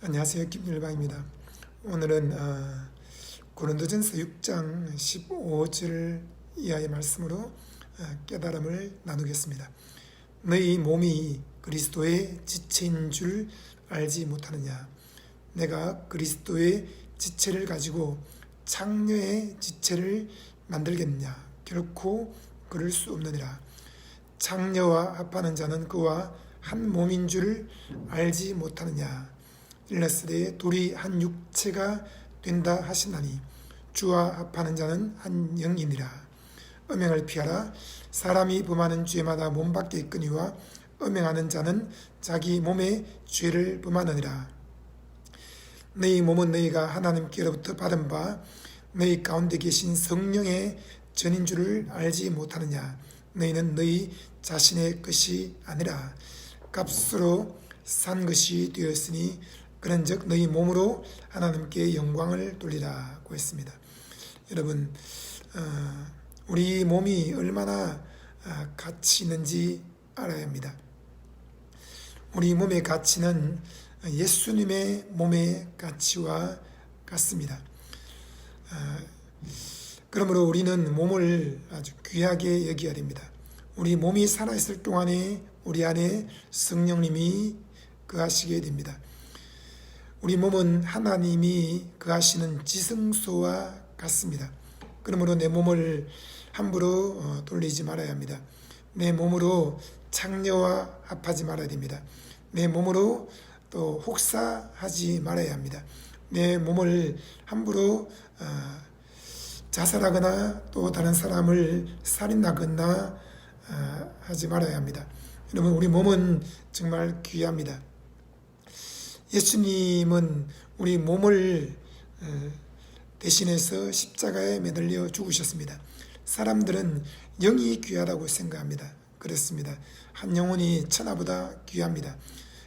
안녕하세요. 김일방입니다. 오늘은 어, 고린도전서 6장 15절 이하의 말씀으로 어, 깨달음을 나누겠습니다. 너희 몸이 그리스도의 지체인 줄 알지 못하느냐? 내가 그리스도의 지체를 가지고 창녀의 지체를 만들겠느냐? 결코 그럴 수 없느니라. 창녀와 합하는 자는 그와 한 몸인 줄 알지 못하느냐? 일러스되 둘이 한 육체가 된다 하시나니 주와 합하는 자는 한 영이니라. 음행을 피하라. 사람이 범하는 죄마다 몸 밖에 있거니와 음행하는 자는 자기 몸의 죄를 범하느니라. 너희 몸은 너희가 하나님께로부터 받은 바 너희 가운데 계신 성령의 전인 줄을 알지 못하느냐. 너희는 너희 자신의 것이 아니라 값으로 산 것이 되었으니 그런즉 너희 몸으로 하나님께 영광을 돌리라고 했습니다. 여러분 어, 우리 몸이 얼마나 어, 가치 있는지 알아야 합니다. 우리 몸의 가치는 예수님의 몸의 가치와 같습니다. 어, 그러므로 우리는 몸을 아주 귀하게 여겨야 됩니다. 우리 몸이 살아있을 동안에 우리 안에 성령님이 거하시게 됩니다. 우리 몸은 하나님이 거하시는 지성소와 같습니다. 그러므로 내 몸을 함부로 어, 돌리지 말아야 합니다. 내 몸으로 창녀와 합하지 말아야 됩니다. 내 몸으로 또 혹사하지 말아야 합니다. 내 몸을 함부로 어, 자살하거나 또 다른 사람을 살인하거나 어, 하지 말아야 합니다. 여러분 우리 몸은 정말 귀합니다. 예수님은 우리 몸을 어, 대신해서 십자가에 매달려 죽으셨습니다. 사람들은 영이 귀하다고 생각합니다. 그렇습니다. 한 영혼이 천하보다 귀합니다.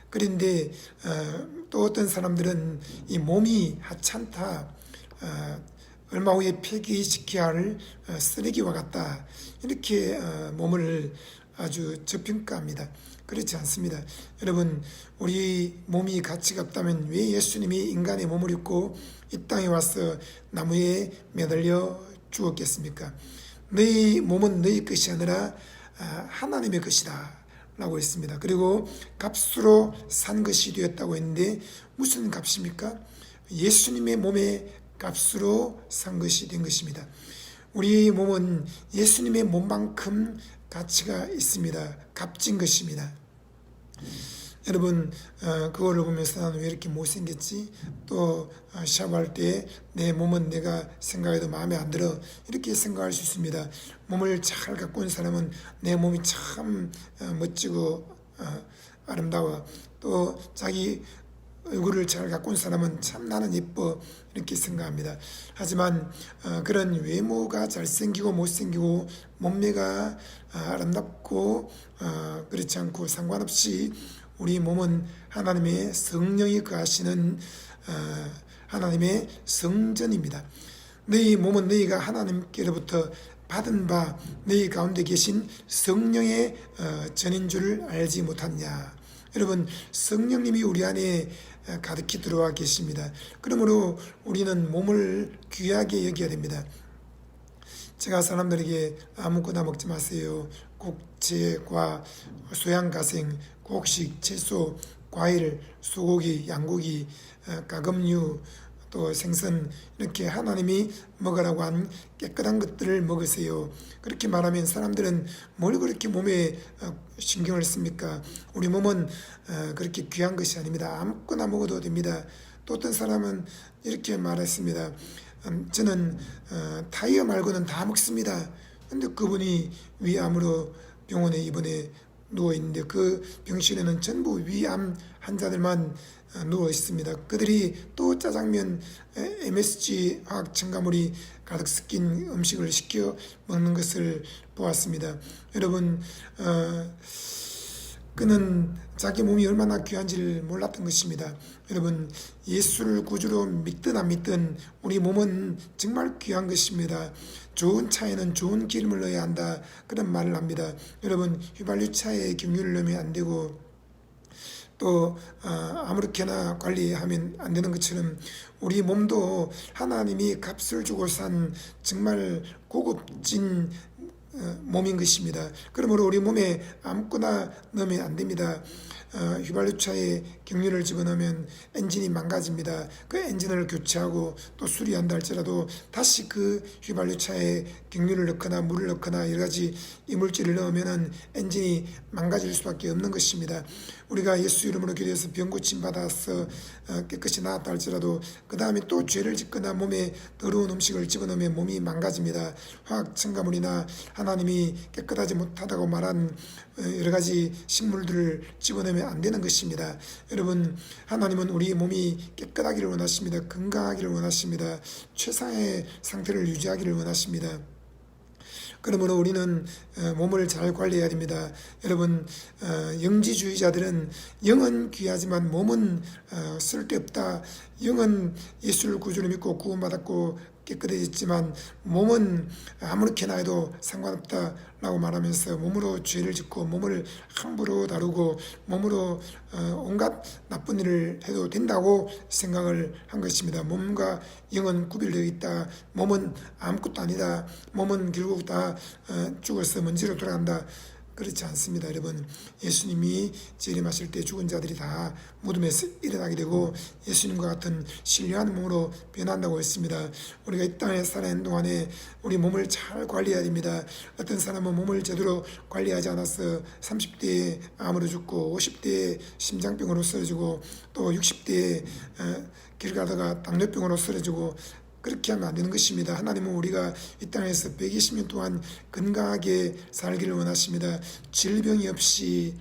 그런데 어, 또 어떤 사람들은 이 몸이 하찮다, 어, 얼마 후에 폐기시켜야 할 쓰레기와 같다 이렇게 몸을 아주 저평가합니다. 그렇지 않습니다. 여러분, 우리 몸이 가치가 없다면 왜 예수님이 인간의 몸을 입고 이 땅에 와서 나무에 매달려 죽었겠습니까? 너희 몸은 너희 것이 아니라 아, 하나님의 것이다. 라고 했습니다. 그리고 값으로 산 것이 되었다고 했는데 무슨 값입니까? 예수님의 몸의 값으로 산 것이 된 것입니다. 우리 몸은 예수님의 몸만큼 가치가 있습니다. 값진 것입니다. 여러분 어, 그거를 보면서 나는 왜 이렇게 못생겼지? 또 어, 샤워할 때 내 몸은 내가 생각해도 마음에 안 들어 이렇게 생각할 수 있습니다. 몸을 잘 갖고 있는 사람은 내 몸이 참 어, 멋지고 아름다워 또 자기 얼굴을 잘 있는 사람은 참 나는 예뻐 이렇게 생각합니다. 하지만 그런 외모가 잘생기고 못생기고 몸매가 아름답고 그렇지 않고 상관없이 우리 몸은 하나님의 성령이 거하시는 어, 하나님의 성전입니다. 너희 몸은 너희가 하나님께로부터 받은 바 너희 가운데 계신 성령의 어, 전인 줄 알지 못하냐. 여러분 성령님이 우리 안에 어, 가득히 들어와 계십니다. 그러므로 우리는 몸을 귀하게 여겨야 됩니다. 제가 사람들에게 아무거나 먹지 마세요. 국채 과 소양가생, 곡식, 채소, 과일, 소고기, 양고기, 어, 가금류, 또 생선 이렇게 하나님이 먹으라고 한 깨끗한 것들을 먹으세요. 그렇게 말하면 사람들은 뭘 그렇게 몸에 어, 신경을 씁니까? 우리 몸은 어, 그렇게 귀한 것이 아닙니다. 아무거나 먹어도 됩니다. 또 어떤 사람은 이렇게 말했습니다. 음, 저는 타이어 말고는 다 먹습니다. 근데 그분이 위암으로 병원에 입원해 누워 있는데 그 병실에는 전부 위암 환자들만 어, 누워 있습니다. 그들이 또 짜장면, MSG 화학 첨가물이 가득 섞인 음식을 시켜 먹는 것을 보았습니다. 여러분, 어, 그는 자기 몸이 얼마나 귀한지를 몰랐던 것입니다. 여러분, 예수를 구주로 믿든 안 믿든 우리 몸은 정말 귀한 것입니다. 좋은 차에는 좋은 기름을 넣어야 한다. 그런 말을 합니다. 여러분, 휘발유 차에 경유를 넣으면 안 되고 또 어, 아무렇게나 관리하면 안 되는 것처럼 우리 몸도 하나님이 값을 주고 산 정말 고급진 어, 몸인 것입니다. 그러므로 우리 몸에 아무거나 넣으면 안 됩니다. 어, 휘발유차에 경유를 집어넣으면 엔진이 망가집니다. 그 엔진을 교체하고 또 수리한다 할지라도 다시 그 휘발유차에 경유를 넣거나 물을 넣거나 여러 가지 이물질을 넣으면은 엔진이 망가질 수밖에 없는 것입니다. 우리가 예수 이름으로 기도해서 병 고침 받아서 어, 깨끗이 나았다 할지라도 그 다음에 또 죄를 짓거나 몸에 더러운 음식을 집어넣으면 몸이 망가집니다. 화학 첨가물이나 하나님이 깨끗하지 못하다고 말한 어, 여러 가지 식물들을 집어넣으면 안 되는 것입니다. 여러분 하나님은 우리 몸이 깨끗하기를 원하십니다. 건강하기를 원하십니다. 최상의 상태를 유지하기를 원하십니다. 그러므로 우리는 어, 몸을 잘 관리해야 됩니다. 여러분 어, 영지주의자들은 영은 귀하지만 몸은 어, 쓸데없다. 영은 예수를 구주로 믿고 구원받았고 깨끗해졌지만 몸은 아무렇게나 해도 상관없다라고 말하면서 몸으로 죄를 짓고 몸을 함부로 다루고 몸으로 온갖 나쁜 일을 해도 된다고 생각을 한 것입니다. 몸과 영은 구별되어 있다. 몸은 아무것도 아니다. 몸은 결국 다 죽어서 먼지로 돌아간다. 그렇지 않습니다, 여러분. 예수님이 재림하실 때 죽은 자들이 다 무덤에서 일어나게 되고 예수님과 같은 신뢰하는 몸으로 변한다고 했습니다. 우리가 이 땅에 사는 동안에 우리 몸을 잘 관리해야 됩니다. 어떤 사람은 몸을 제대로 관리하지 않아서 30대에 암으로 죽고 50대에 심장병으로 쓰러지고 또 60대에 길 가다가 당뇨병으로 쓰러지고 그렇게 하면 안 되는 것입니다. 하나님은 우리가 이 땅에서 120년 동안 건강하게 살기를 원하십니다. 질병이 없이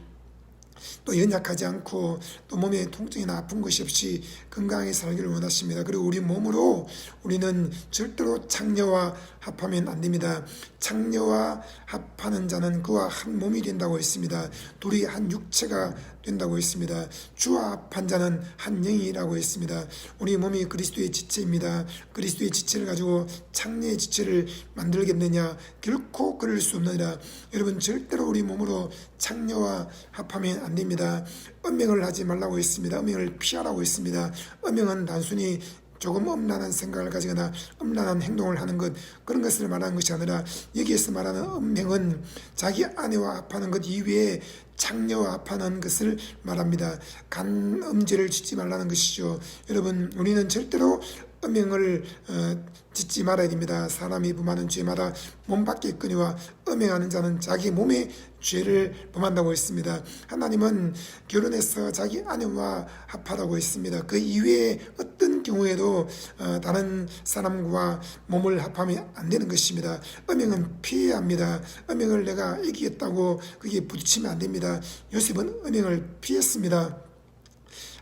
또 연약하지 않고 또 몸에 통증이나 아픈 것이 없이 건강하게 살기를 원하십니다. 그리고 우리 몸으로 우리는 절대로 창녀와 합하면 안 됩니다. 창녀와 합하는 자는 그와 한 몸이 된다고 했습니다. 둘이 한 육체가 된다고 했습니다. 주와 합한 자는 한 영이라고 했습니다. 우리 몸이 그리스도의 지체입니다. 그리스도의 지체를 가지고 창녀의 지체를 만들겠느냐? 결코 그럴 수 없느니라. 여러분 절대로 우리 몸으로 창녀와 합하면 안 됩니다. 음행을 하지 말라고 했습니다. 음행을 피하라고 했습니다. 음행은 단순히 조금 음란한 생각을 가지거나 음란한 행동을 하는 것 그런 것을 말하는 것이 아니라 여기에서 말하는 음행은 자기 아내와 합하는 것 이외에 창녀와 합하는 것을 말합니다. 간 음죄를 짓지 말라는 것이죠. 여러분 우리는 절대로 음행을 어, 짓지 말아야 됩니다. 사람이 범하는 죄마다 몸 밖에 있거니와 음행하는 자는 자기 몸의 죄를 범한다고 했습니다. 하나님은 결혼해서 자기 아내와 합하라고 했습니다. 그 이외에 어떤 경우에도 어, 다른 사람과 몸을 합하면 안 되는 것입니다. 음행은 피해야 합니다. 음행을 내가 이기겠다고 그게 부딪히면 안 됩니다. 요셉은 음행을 피했습니다.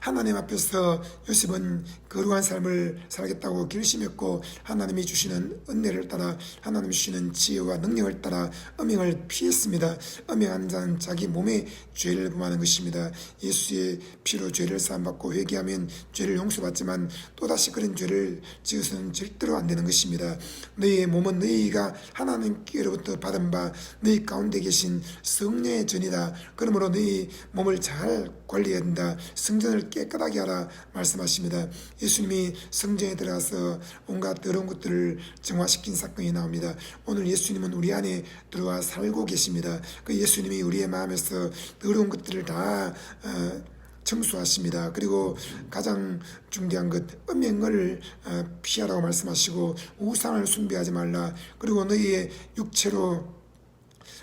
하나님 앞에서 요셉은 거룩한 삶을 살겠다고 결심했고 하나님이 주시는 은혜를 따라 하나님 주시는 지혜와 능력을 따라 음행을 피했습니다. 음행한 자는 자기 몸에 죄를 범하는 것입니다. 예수의 피로 죄를 사함받고 회개하면 죄를 용서받지만 또다시 그런 죄를 지어서는 절대로 안 되는 것입니다. 너희의 몸은 너희가 하나님께로부터 받은 바 너희 가운데 계신 성령의 전이다. 그러므로 너희 몸을 잘 관리해야 된다. 성전을 깨끗하게 하라 말씀하십니다. 예수님이 성전에 들어가서 온갖 더러운 것들을 정화시킨 사건이 나옵니다. 오늘 예수님은 우리 안에 들어와 살고 계십니다. 그 예수님이 우리의 마음에서 더러운 것들을 다 어, 청소하십니다. 그리고 가장 중대한 것 음행을 어, 피하라고 말씀하시고 우상을 숭배하지 말라. 그리고 너희의 육체로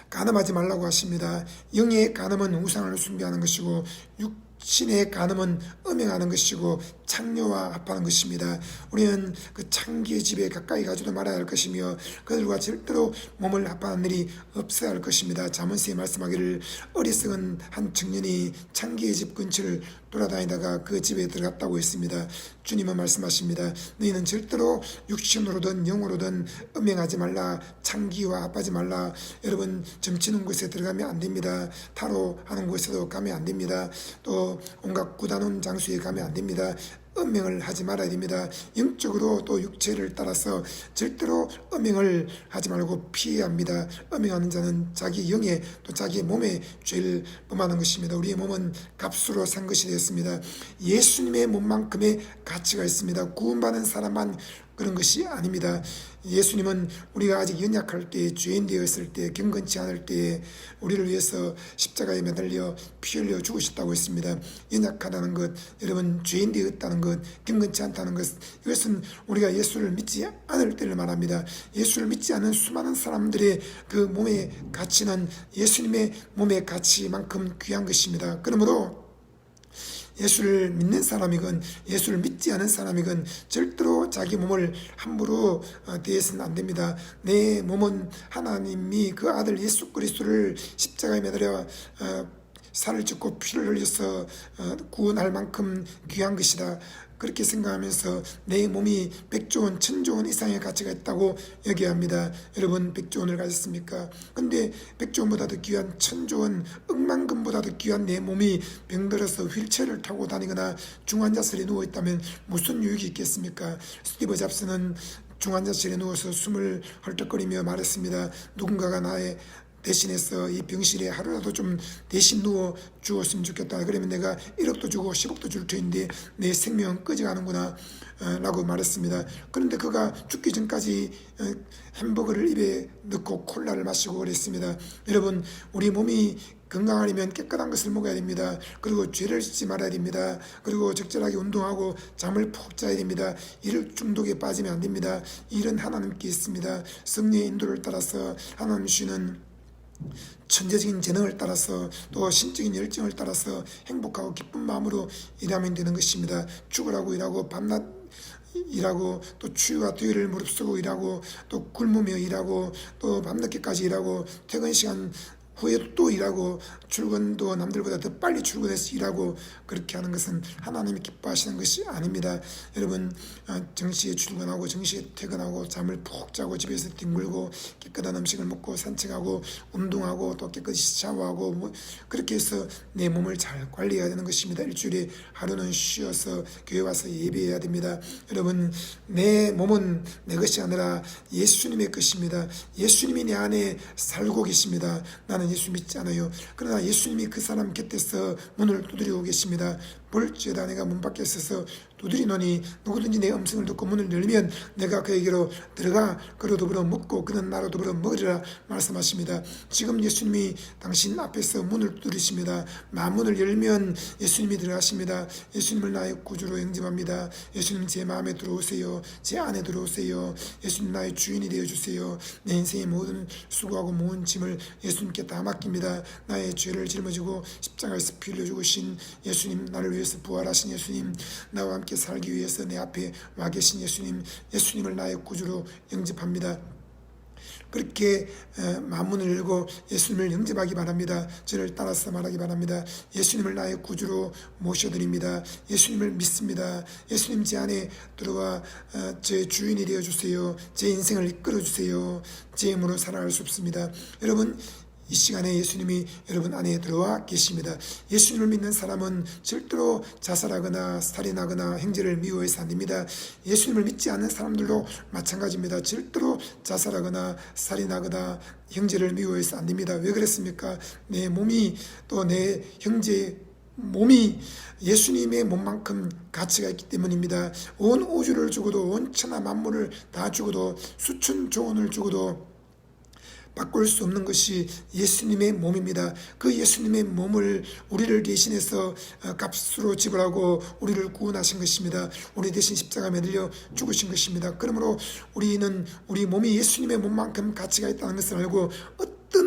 가늠하지 말라고 하십니다. 영의 가늠은 우상을 숭배하는 것이고 육 신의 간음은 음행하는 것이고 창녀와 합하는 것입니다. 우리는 그 창기의 집에 가까이 가지도 말아야 할 것이며 그들과 절대로 몸을 합하는 일이 없어야 할 것입니다. 자문스에 말씀하기를 어리석은 한 청년이 창기의 집 근처를 돌아다니다가 그 집에 들어갔다고 했습니다. 주님은 말씀하십니다. 너희는 절대로 육신으로든 영으로든 음행하지 말라. 창기와 합하지 말라. 여러분 점치는 곳에 들어가면 안 됩니다. 타로 하는 곳에도 가면 안 됩니다. 또 온갖 구단원 장소에 가면 안 됩니다. 음행을 하지 말아야 됩니다. 영적으로 또 육체를 따라서 절대로 음행을 하지 말고 피해야 합니다. 음행하는 자는 자기 영에 또 자기 몸에 죄를 범하는 것입니다. 우리의 몸은 값으로 산 것이 되었습니다. 예수님의 몸만큼의 가치가 있습니다. 구원받은 사람만 그런 것이 아닙니다. 예수님은 우리가 아직 연약할 때, 죄인 되었을 때, 경건치 않을 때 우리를 위해서 십자가에 매달려 피 흘려 죽으셨다고 했습니다. 연약하다는 것, 여러분 죄인 되었다는 것, 경건치 않다는 것, 이것은 우리가 예수를 믿지 않을 때를 말합니다. 예수를 믿지 않는 수많은 사람들의 그 몸의 가치는 예수님의 몸의 가치만큼 귀한 것입니다. 그러므로 예수를 믿는 사람이건 예수를 믿지 않은 사람이건 절대로 자기 몸을 함부로 어, 대해서는 안 됩니다. 내 몸은 하나님이 그 아들 예수 그리스도를 십자가에 매달려 어, 살을 찢고 피를 흘려서 어, 구원할 만큼 귀한 것이다. 그렇게 생각하면서 내 몸이 백조 원, 천조 원 이상의 가치가 있다고 여겨야 합니다. 여러분 백조 원을 가졌습니까? 근데 백조 원보다도 귀한 천조 원, 억만금보다도 귀한 내 몸이 병들어서 휠체어를 타고 다니거나 중환자실에 누워 있다면 무슨 유익이 있겠습니까? 스티브 잡스는 중환자실에 누워서 숨을 헐떡거리며 말했습니다. 누군가가 나의 대신해서 이 병실에 하루라도 좀 대신 누워 주었으면 좋겠다. 그러면 내가 1억도 주고 10억도 줄 테인데 내 생명은 꺼져가는구나. 어, 라고 말했습니다. 그런데 그가 죽기 전까지 어, 햄버거를 입에 넣고 콜라를 마시고 그랬습니다. 여러분, 우리 몸이 건강하려면 깨끗한 것을 먹어야 됩니다. 그리고 죄를 짓지 말아야 됩니다. 그리고 적절하게 운동하고 잠을 푹 자야 됩니다. 일 중독에 빠지면 안 됩니다. 일은 하나님께 있습니다. 성령의 인도를 따라서 하나님 주시는 천재적인 재능을 따라서 또 신적인 열정을 따라서 행복하고 기쁜 마음으로 일하면 되는 것입니다. 죽으라고 일하고 밤낮 일하고 또 추위와 더위를 무릅쓰고 일하고 또 굶으며 일하고 또 밤늦게까지 일하고 퇴근 시간 후에 또 일하고 출근도 남들보다 더 빨리 출근해서 일하고 그렇게 하는 것은 하나님이 기뻐하시는 것이 아닙니다. 여러분 어, 정시에 출근하고 정시에 퇴근하고 잠을 푹 자고 집에서 뒹굴고 깨끗한 음식을 먹고 산책하고 운동하고 또 깨끗이 샤워하고 뭐 그렇게 해서 내 몸을 잘 관리해야 되는 것입니다. 일주일에 하루는 쉬어서 교회 와서 예배해야 됩니다. 여러분 내 몸은 내 것이 아니라 예수님의 것입니다. 예수님이 내 안에 살고 계십니다. 나는 예수 믿지 않아요. 그러나 예수님이 그 사람 곁에서 문을 두드리고 계십니다. 볼지어다 내가 문 밖에 서서 두드리노니 누구든지 내 음성을 듣고 문을 열면 내가 그에게로 들어가 그로 더불어 먹고 그는 나로 더불어 먹으리라 말씀하십니다. 지금 예수님이 당신 앞에서 문을 두드리십니다. 마문을 열면 예수님이 들어가십니다. 예수님을 나의 구주로 영접합니다. 예수님 제 마음에 들어오세요. 제 안에 들어오세요. 예수님 나의 주인이 되어주세요. 내 인생의 모든 수고하고 모은 짐을 예수님께 다 맡깁니다. 나의 죄를 짊어지고 십자가에서 피 흘려 죽으신 예수님 나를 위해서 부활하신 예수님 나와 함께 살기 위해서 내 앞에 와 계신 예수님 예수님을 나의 구주로 영접합니다. 그렇게 어, 마문을 열고 예수님을 영접하기 바랍니다. 저를 따라서 말하기 바랍니다. 예수님을 나의 구주로 모셔드립니다. 예수님을 믿습니다. 예수님 제 안에 들어와 어, 제 주인이 되어 주세요. 제 인생을 이끌어 주세요. 제 힘으로 살아갈 수 없습니다. 여러분 이 시간에 예수님이 여러분 안에 들어와 계십니다. 예수님을 믿는 사람은 절대로 자살하거나 살인하거나 행제를 미워해서 안 됩니다. 예수님을 믿지 않는 사람들도 마찬가지입니다. 절대로 자살하거나 살인하거나 형제를 미워해서 안 됩니다. 왜 그랬습니까? 내 몸이 또 내 형제 몸이 예수님의 몸만큼 가치가 있기 때문입니다. 온 우주를 주고도 온 천하 만물을 다 주고도 수천 조원을 주고도 바꿀 수 없는 것이 예수님의 몸입니다. 그 예수님의 몸을 우리를 대신해서 어, 값으로 지불하고 우리를 구원하신 것입니다. 우리 대신 십자가 매달려 죽으신 것입니다. 그러므로 우리는 우리 몸이 예수님의 몸만큼 가치가 있다는 것을 알고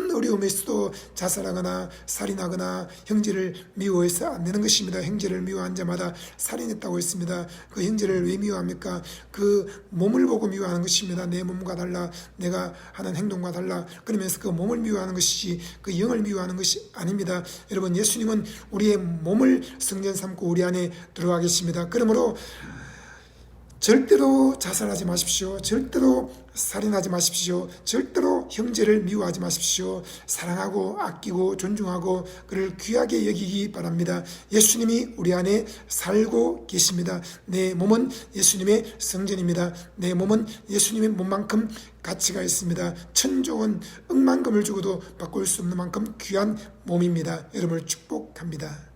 어떤 어려움에서도 자살하거나 살인하거나 형제를 미워해서 안 되는 것입니다. 형제를 미워한 자마다 살인했다고 했습니다. 그 형제를 왜 미워합니까? 그 몸을 보고 미워하는 것입니다. 내 몸과 달라 내가 하는 행동과 달라 그러면서 그 몸을 미워하는 것이 그 영을 미워하는 것이 아닙니다. 여러분 예수님은 우리의 몸을 성전 삼고 우리 안에 들어와 계십니다. 그러므로 절대로 자살하지 마십시오. 절대로 살인하지 마십시오. 절대로 형제를 미워하지 마십시오. 사랑하고 아끼고 존중하고 그를 귀하게 여기기 바랍니다. 예수님이 우리 안에 살고 계십니다. 내 몸은 예수님의 성전입니다. 내 몸은 예수님의 몸만큼 가치가 있습니다. 천조원 억만금을 주고도 바꿀 수 없는 만큼 귀한 몸입니다. 여러분을 축복합니다.